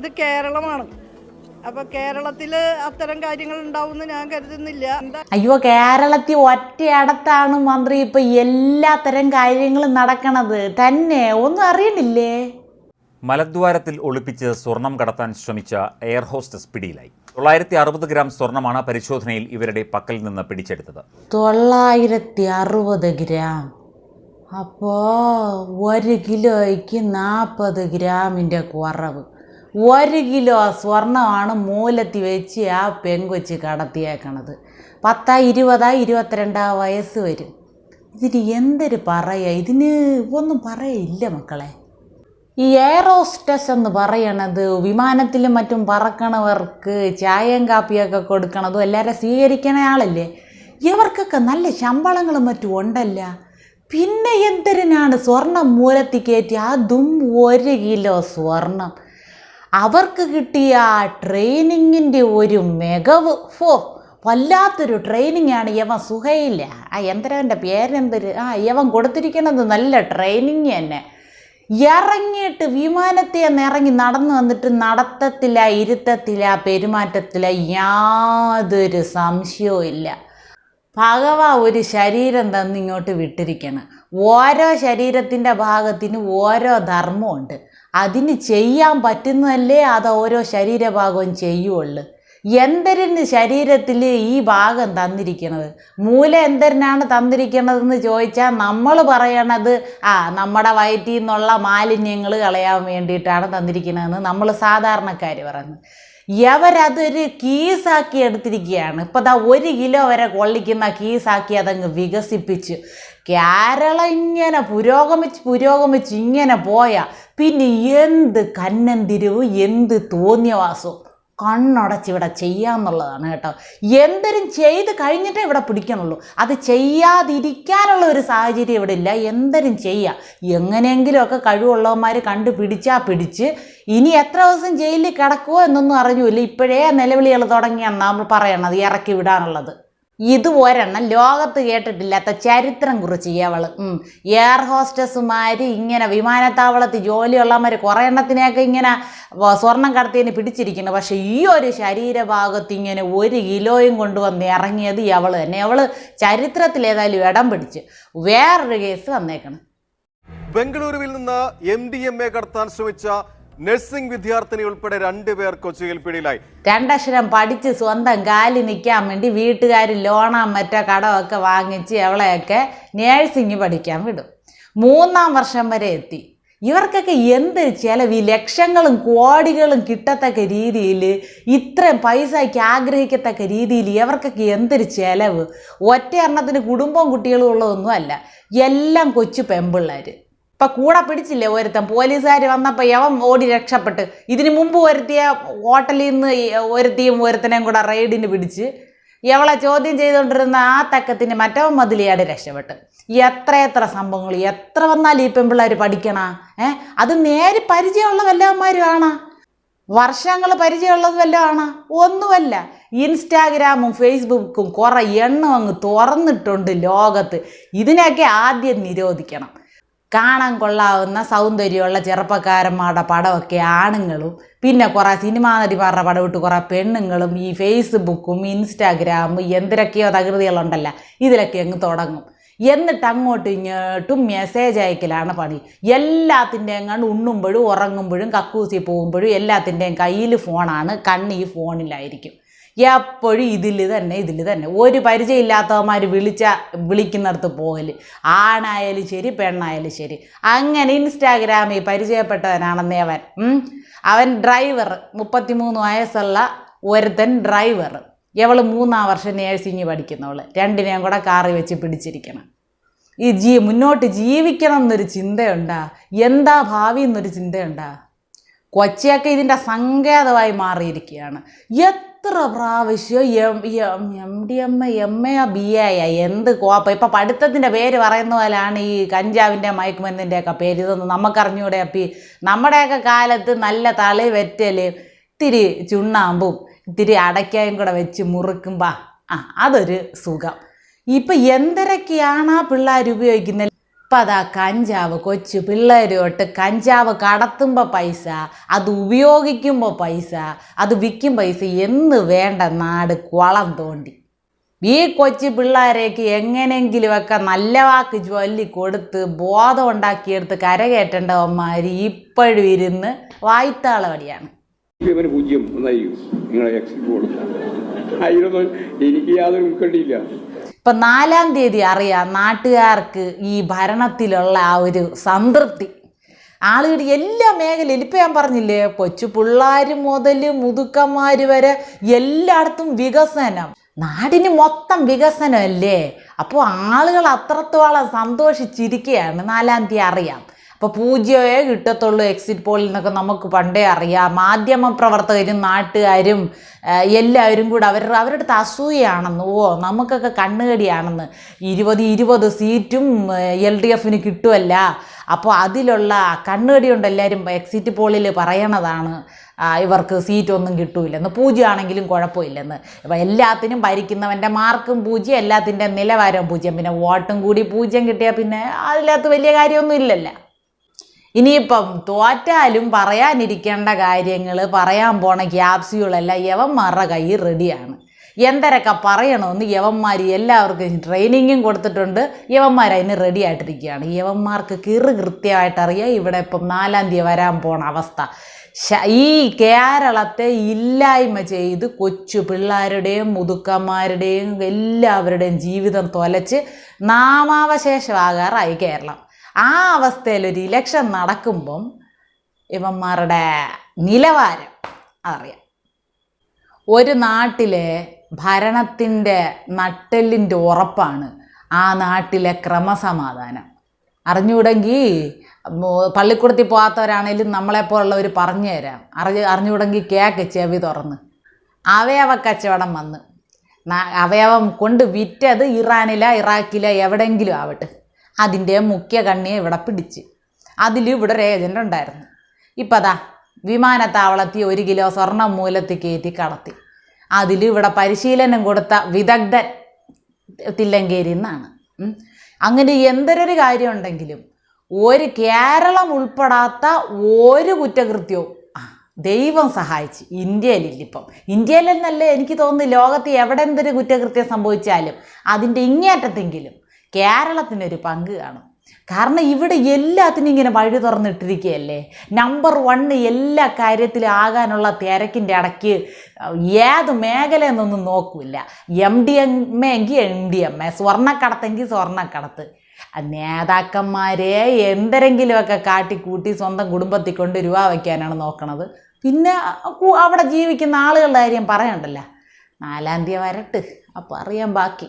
ഇത് കേരളമാണ്. അപ്പൊ കേരളത്തിൽ അത്തരം കാര്യങ്ങൾ ഉണ്ടാവുമെന്ന് ഞാൻ കരുതുന്നില്ല. അയ്യോ കേരളത്തിൽ ഒറ്റയടത്താണ് മന്ത്രി ഇപ്പൊ എല്ലാ തരം കാര്യങ്ങളും നടക്കണത്. തന്നെ ഒന്നും അറിയണില്ലേ? മലദ്വാരത്തിൽ ഒളിപ്പിച്ച് സ്വർണം കടത്താൻ ശ്രമിച്ച എയർ ഹോസ്റ്റസ് പിടിയിലായി. തൊള്ളായിരത്തി അറുപത് ഗ്രാം സ്വർണമാണ് പരിശോധനയിൽ ഇവരുടെ പക്കൽ നിന്ന് പിടിച്ചെടുത്തത്. തൊള്ളായിരത്തി അറുപത് ഗ്രാം. അപ്പോൾ ഒരു കിലോയ്ക്ക് നാൽപ്പത് ഗ്രാമിന്റെ കുറവ്. ഒരു കിലോ സ്വർണമാണ് മൂലത്തി വെച്ച് ആ പെങ്കൊച്ച് കടത്തിയേക്കണത്. പത്താ ഇരുപതാ ഇരുപത്തിരണ്ടാ വയസ്സ് വരും. ഇതിന് എന്തൊരു പറയുക ഇതിന് ഒന്നും പറയില്ല മക്കളെ. ഈ എയറോസ്റ്റസ് എന്ന് പറയണത് വിമാനത്തിലും മറ്റും പറക്കണവർക്ക് ചായയും കാപ്പിയൊക്കെ കൊടുക്കണതും എല്ലാവരും സ്വീകരിക്കണ ആളല്ലേ? ഇവർക്കൊക്കെ നല്ല ശമ്പളങ്ങളും മറ്റും ഉണ്ടല്ല. പിന്നെ എന്തിനാണ് സ്വർണം മൂലത്തി കയറ്റി? അതും ഒരു കിലോ സ്വർണം. അവർക്ക് കിട്ടിയ ആ ട്രെയിനിങ്ങിന്റെ ഒരു മികവ്. ഫോ വല്ലാത്തൊരു ട്രെയിനിങ് ആണ് യവൻ സുഖയില്ല ആ എന്തരവന്റെ പേരെന്തൊരു ആ യവൻ കൊടുത്തിരിക്കണത് നല്ല ട്രെയിനിങ് തന്നെ. ഇറങ്ങിയിട്ട് വിമാനത്തെ നിന്ന് ഇറങ്ങി നടന്നു വന്നിട്ട് നടത്തത്തില്ല ഇരുത്തത്തില്ല പെരുമാറ്റത്തില്ല യാതൊരു സംശയവും ഇല്ല. ഭഗവ ഒരു ശരീരം തന്നിങ്ങോട്ട് വിട്ടിരിക്കണം. ഓരോ ശരീരത്തിന്റെ ഭാഗത്തിന് ഓരോ ധർമ്മമുണ്ട്. അതിന് ചെയ്യാൻ പറ്റുന്നതല്ലേ അത് ഓരോ ശരീരഭാഗവും ചെയ്യുള്ളൂ എന്തരന് ശരീരത്തിൽ ഈ ഭാഗം തന്നിരിക്കുന്നത് മൂല എന്തരനാണ് തന്നിരിക്കുന്നതെന്ന് ചോദിച്ചാൽ നമ്മൾ പറയണത് ആ നമ്മുടെ വയറ്റിൽ നിന്നുള്ള മാലിന്യങ്ങൾ കളയാൻ വേണ്ടിയിട്ടാണ് തന്നിരിക്കുന്നതെന്ന് നമ്മൾ സാധാരണക്കാർ പറയുന്നത്. അവരതൊരു കീസാക്കി എടുത്തിരിക്കുകയാണ്. ഇപ്പം ദാ ഒരു കിലോ വരെ കൊള്ളിക്കുന്ന കീസാക്കി അതങ്ങ് വികസിപ്പിച്ചു. കേരളം ഇങ്ങനെ പുരോഗമിച്ച് പുരോഗമിച്ച് ഇങ്ങനെ പോയാൽ പിന്നെ എന്ത് കന്നന്തിരിവ് എന്ത് തോന്നിയവാസവും കണ്ണടച്ച് ഇവിടെ ചെയ്യാന്നുള്ളതാണ് കേട്ടോ. എന്തെങ്കിലും ചെയ്ത് കഴിഞ്ഞിട്ടേ ഇവിടെ പിടിക്കണുള്ളൂ. അത് ചെയ്യാതിരിക്കാനുള്ള ഒരു സാഹചര്യം ഇവിടെ ഇല്ല. എന്തെങ്കിലും ചെയ്യുക എങ്ങനെയെങ്കിലുമൊക്കെ കഴിവുള്ളവന്മാർ കണ്ടുപിടിച്ചാൽ പിടിച്ച് ഇനി എത്ര ദിവസം ജയിലിൽ കിടക്കുമോ എന്നൊന്നും അറിഞ്ഞൂല്ല ഇപ്പോഴേ നിലവിളികൾ തുടങ്ങിയാണ് നമ്മൾ പറയണത് ഇറക്കി വിടാനുള്ളത്. ഇത് ഒരെണ്ണം ലോകത്ത് കേട്ടിട്ടില്ലാത്ത ചരിത്രം കുറിച്ച് അവൾ. ഉം. എയർ ഹോസ്റ്റസുമാർ ഇങ്ങനെ വിമാനത്താവളത്തിൽ ജോലിയുള്ളവന്മാർ കുറേ എണ്ണത്തിനെയൊക്കെ ഇങ്ങനെ സ്വർണം കടത്തിയതിന് പിടിച്ചിരിക്കുന്നു. പക്ഷേ ഈ ഒരു ശരീരഭാഗത്ത് ഇങ്ങനെ ഒരു കിലോയും കൊണ്ടുവന്ന് ഇറങ്ങിയത് അവൾ തന്നെ. അവൾ ചരിത്രത്തിൽ ഏതായാലും ഇടം പിടിച്ച് വേറൊരു കേസ് വന്നേക്കണം. ബംഗളൂരുവിൽ നിന്ന് എം ഡി എം എ കടത്താൻ ശ്രമിച്ച നഴ്സിംഗ് വിദ്യാർത്ഥിനി ഉൾപ്പെടെ രണ്ടുപേർ കൊച്ചിയിൽ പിടിയിലായി. രണ്ടക്ഷരം പഠിച്ച് സ്വന്തം കാലിൽ നിൽക്കാൻ വേണ്ടി വീട്ടുകാർ ലോണാ മറ്റോ കടമൊക്കെ വാങ്ങിച്ച് അവളെയൊക്കെ നേഴ്സിംഗ് പഠിക്കാൻ വിടും. മൂന്നാം വർഷം വരെ എത്തി. ഇവർക്കൊക്കെ എന്ത് ചിലവ്? ഈ ലക്ഷങ്ങളും കോടികളും കിട്ടത്തക്ക രീതിയിൽ ഇത്രയും പൈസയ്ക്ക് ആഗ്രഹിക്കത്തക്ക രീതിയിൽ ഇവർക്കൊക്കെ എന്തൊരു ചിലവ്? ഒറ്റ എണ്ണത്തിന് കുടുംബവും കുട്ടികളും ഉള്ളതൊന്നും അല്ല എല്ലാം കൊച്ചു പെമ്പിള്ളേർ ഇപ്പൊ കൂടെ പിടിച്ചില്ലേ ഒരുത്തൻ? പോലീസുകാർ വന്നപ്പോൾ യവൻ ഓടി രക്ഷപ്പെട്ട്. ഇതിനു മുമ്പ് ഒരുത്തിയ ഹോട്ടലിൽ നിന്ന് ഒരുത്തിയും ഒരുത്തനെയും കൂടെ റെയ്ഡിന് പിടിച്ച് ഇവളെ ചോദ്യം ചെയ്തുകൊണ്ടിരുന്ന ആ തക്കത്തിന് മറ്റവൻ മതിലിയാട് രക്ഷപ്പെട്ട്. എത്ര എത്ര സംഭവങ്ങൾ എത്ര വന്നാലും ഈ പെൺപിള്ളേർ പഠിക്കണ? ഏ? അത് നേരെ പരിചയമുള്ള വല്ലവന്മാരും ആണോ? വർഷങ്ങൾ പരിചയമുള്ളത് വല്ലതും ഒന്നുമല്ല. ഇൻസ്റ്റാഗ്രാമും ഫേസ്ബുക്കും കുറേ എണ്ണം അങ്ങ് തുറന്നിട്ടുണ്ട് ലോകത്ത്. ഇതിനെയൊക്കെ ആദ്യം നിരോധിക്കണം. കാണാൻ കൊള്ളാവുന്ന സൗന്ദര്യമുള്ള ചെറുപ്പക്കാരന്മാരുടെ പടമൊക്കെ ആണുങ്ങളും പിന്നെ കുറേ സിനിമാ നടിമാരുടെ പടം ഇട്ട് കുറേ പെണ്ണുങ്ങളും ഈ ഫേസ്ബുക്കും ഇൻസ്റ്റാഗ്രാമും എന്തിനൊക്കെയോ തകൃതികളുണ്ടല്ലോ. ഇതിലൊക്കെ അങ്ങ് തുടങ്ങും. എന്നിട്ട് അങ്ങോട്ടും ഇങ്ങോട്ടും മെസ്സേജ് അയക്കലാണ് പണി. എല്ലാത്തിന്റെയും കണ്ട് ഉണ്ണുമ്പോഴും ഉറങ്ങുമ്പോഴും കക്കൂസി പോകുമ്പോഴും എല്ലാത്തിന്റെയും കയ്യിൽ ഫോണാണ് കണ്ണ് ഈ ഫോണിലായിരിക്കും എപ്പോഴും ഇതിൽ തന്നെ ഇതിൽ തന്നെ. ഒരു പരിചയമില്ലാത്തവന്മാർ വിളിച്ച വിളിക്കുന്നിടത്ത് പോകൽ ആണായാലും ശരി പെണ്ണായാലും ശരി. അങ്ങനെ ഇൻസ്റ്റാഗ്രാമിൽ പരിചയപ്പെട്ടവനാണെന്നേ അവൻ. അവൻ ഡ്രൈവർ. മുപ്പത്തിമൂന്ന് വയസ്സുള്ള ഒരുത്തൻ ഡ്രൈവർ. ഇവൾ മൂന്നാം വർഷം നേഴ്സിംഗ് പഠിക്കുന്നവൾ. രണ്ടിനെയും കൂടെ കാറി വെച്ച് പിടിച്ചിരിക്കണം. ഈ ജീ മുന്നോട്ട് ജീവിക്കണം എന്നൊരു ചിന്തയുണ്ടാ? എന്താ ഭാവി എന്നൊരു ചിന്തയുണ്ടാ? കൊച്ചിയൊക്കെ ഇതിന്റെ സങ്കേതമായി മാറിയിരിക്കുകയാണ്. എത്ര പ്രാവശ്യം M M M D M A M A B A എന്ത് കോപ്പ ഇപ്പം പഠിത്തത്തിന്റെ പേര് പറയുന്ന പോലെയാണ് ഈ കഞ്ചാവിന്റെ മയക്കുമരുന്നിന്റെയൊക്കെ പേര്. ഇതൊന്നും നമുക്കറിഞ്ഞൂടെ അപ്പി. നമ്മുടെയൊക്കെ കാലത്ത് നല്ല തളി വെറ്റൽ ഇത്തിരി ചുണ്ണാമ്പും ഇത്തിരി അടയ്ക്കയും കൂടെ വെച്ച് മുറുക്കുമ്പോൾ ആ അതൊരു സുഖം. ഇപ്പം എന്തരൊക്കെയാണ് ആ പിള്ളേർ ഉപയോഗിക്കുന്നത്? ഇപ്പം അതാ കഞ്ചാവ് കൊച്ചു പിള്ളേർ തൊട്ട് കഞ്ചാവ് കടത്തുമ്പോൾ പൈസ അത് ഉപയോഗിക്കുമ്പോൾ പൈസ അത് വിൽക്കും പൈസ എന്ന് വേണ്ട നാട് കുളം തോണ്ടി. ഈ കൊച്ചു പിള്ളേരേക്ക് എങ്ങനെങ്കിലുമൊക്കെ നല്ല വാക്ക് ചൊല്ലി കൊടുത്ത് ബോധം ഉണ്ടാക്കിയെടുത്ത് കരകയറ്റേണ്ടവന്മാർ ഇപ്പോഴും ഇരുന്ന് വായ്ത്താളവടിയാണ് പൂജ്യം ഒന്നായി നിങ്ങളെ എനിക്ക് യാതൊരു ഉൾക്കണ്ടിയില്ല. ഇപ്പം നാലാം തീയതി അറിയാം നാട്ടുകാർക്ക് ഈ ഭരണത്തിലുള്ള ആ ഒരു സംതൃപ്തി. ആളുകൾ എല്ലാ മേഖലയിലും ഇപ്പം ഞാൻ പറഞ്ഞില്ലേ കൊച്ചു പിള്ളേർ മുതൽ മുതുക്കന്മാർ വരെ എല്ലായിടത്തും വികസനം. നാടിന് മൊത്തം വികസനമല്ലേ? അപ്പോൾ ആളുകൾ അത്രത്തോളം സന്തോഷിച്ചിരിക്കുകയാണ്. നാലാം തീയതി അറിയാം. അപ്പോൾ പൂജ്യമേ കിട്ടത്തുള്ളൂ എക്സിറ്റ് പോളിൽ നിന്നൊക്കെ നമുക്ക് പണ്ടേ അറിയാം. മാധ്യമ പ്രവർത്തകരും നാട്ടുകാരും എല്ലാവരും കൂടെ അവർ അവരുടെ അസൂയാണെന്ന് ഓ നമുക്കൊക്കെ കണ്ണുകടിയാണെന്ന്. ഇരുപത് ഇരുപത് സീറ്റും എൽ ഡി എഫിന് കിട്ടുമല്ല അപ്പോൾ അതിലുള്ള കണ്ണുകടി കൊണ്ട് എല്ലാവരും എക്സിറ്റ് പോളിൽ പറയണതാണ് ഇവർക്ക് സീറ്റൊന്നും കിട്ടൂലെന്ന് പൂജ്യമാണെങ്കിലും കുഴപ്പമില്ലെന്ന്. ഇപ്പം എല്ലാത്തിനും ഭരിക്കുന്നവന്റെ മാർക്കും പൂജ്യം എല്ലാത്തിന്റെ നിലവാരവും പൂജ്യം. പിന്നെ വോട്ടും കൂടി പൂജ്യം കിട്ടിയാൽ പിന്നെ അതിനകത്ത് വലിയ കാര്യമൊന്നും ഇല്ലല്ലോ. ഇനിയിപ്പം തോറ്റാലും പറയാനിരിക്കേണ്ട കാര്യങ്ങൾ പറയാൻ പോണ ക്യാപ്സ്യൂളെല്ലാം യവന്മാരുടെ കയ്യിൽ റെഡിയാണ് എന്തരൊക്കെ പറയണമെന്ന് യവന്മാർ എല്ലാവർക്കും ട്രെയിനിങ്ങും കൊടുത്തിട്ടുണ്ട്. യവന്മാർ അതിന് റെഡി ആയിട്ടിരിക്കുകയാണ്. യവന്മാർക്ക് കിറ് കൃത്യമായിട്ടറിയാം. ഇവിടെ ഇപ്പം നാലാം തീയതി വരാൻ പോണ അവസ്ഥ. ഈ കേരളത്തെ ഇല്ലായ്മ ചെയ്ത് കൊച്ചു പിള്ളേരുടെയും മുതുക്കന്മാരുടെയും എല്ലാവരുടെയും ജീവിതം തൊലച്ച് നാമാവശേഷമാകാറായി കേരളം. ആ അവസ്ഥയിൽ ഒരു ഇലക്ഷൻ നടക്കുമ്പം ഇവന്മാരുടെ നിലവാരം അറിയാം ഒരു നാട്ടിലെ ഭരണത്തിന്റെ നട്ടെല്ലിന്റെ ഉറപ്പാണ് ആ നാട്ടിലെ ക്രമസമാധാനം. അറിഞ്ഞുകൂടെങ്കിൽ പള്ളിക്കൂടത്തിൽ പോകാത്തവരാണേലും നമ്മളെപ്പോലുള്ളവർ പറഞ്ഞു തരാം. അറിഞ്ഞ് അറിഞ്ഞുകൂടെങ്കിൽ കേക്ക് ചെവി തുറന്ന്. അവയവ കച്ചവടം വന്ന്. അവയവം കൊണ്ട് വിറ്റത് ഇറാനിലാ ഇറാഖിലാ എവിടെയെങ്കിലും ആവട്ടെ. അതിന്റെ മുഖ്യ കണ്ണിയെ ഇവിടെ പിടിച്ച്. അതിൽ ഇവിടെ ഒരു ഏജന്റ് ഉണ്ടായിരുന്നു. ഇപ്പം അതാ വിമാനത്താവളത്തിൽ ഒരു കിലോ സ്വർണം മൂലത്തിൽ കയറ്റി കടത്തി. അതിൽ ഇവിടെ പരിശീലനം കൊടുത്ത വിദഗ്ധൻ തില്ലങ്കേരി എന്നാണ്. അങ്ങനെ എന്തൊരു കാര്യം ഉണ്ടെങ്കിലും ഒരു കേരളം ഉൾപ്പെടാത്ത ഒരു കുറ്റകൃത്യവും ദൈവം സഹായിച്ച് ഇന്ത്യയിലില്ലിപ്പം. ഇന്ത്യയിലെന്നല്ലേ എനിക്ക് തോന്നുന്നു ലോകത്ത് എവിടെ എന്തൊരു കുറ്റകൃത്യം സംഭവിച്ചാലും അതിന്റെ ഇങ്ങേറ്റത്തെങ്കിലും കേരളത്തിനൊരു പങ്ക് കാണും. കാരണം ഇവിടെ എല്ലാത്തിനും ഇങ്ങനെ വഴി തുറന്നിട്ടിരിക്കുകയല്ലേ? നമ്പർ വണ്ണ് എല്ലാ കാര്യത്തിലും ആകാനുള്ള തിരക്കിന്റെ ഇടയ്ക്ക് ഏത് മേഖലയെന്നൊന്നും നോക്കില്ല. എം ഡി എം എ എങ്കിൽ എം ഡി എം എ സ്വർണക്കടത്തെങ്കിൽ സ്വർണക്കടത്ത്. നേതാക്കന്മാരെ എന്തെങ്കിലുമൊക്കെ കാട്ടിക്കൂട്ടി സ്വന്തം കുടുംബത്തിൽ കൊണ്ട് രൂപ വയ്ക്കാനാണ് നോക്കണത്. പിന്നെ അവിടെ ജീവിക്കുന്ന ആളുകളുടെ കാര്യം പറയണ്ടല്ല. നാലാം തീയതി വരട്ട്. അപ്പോൾ അറിയാം ബാക്കി.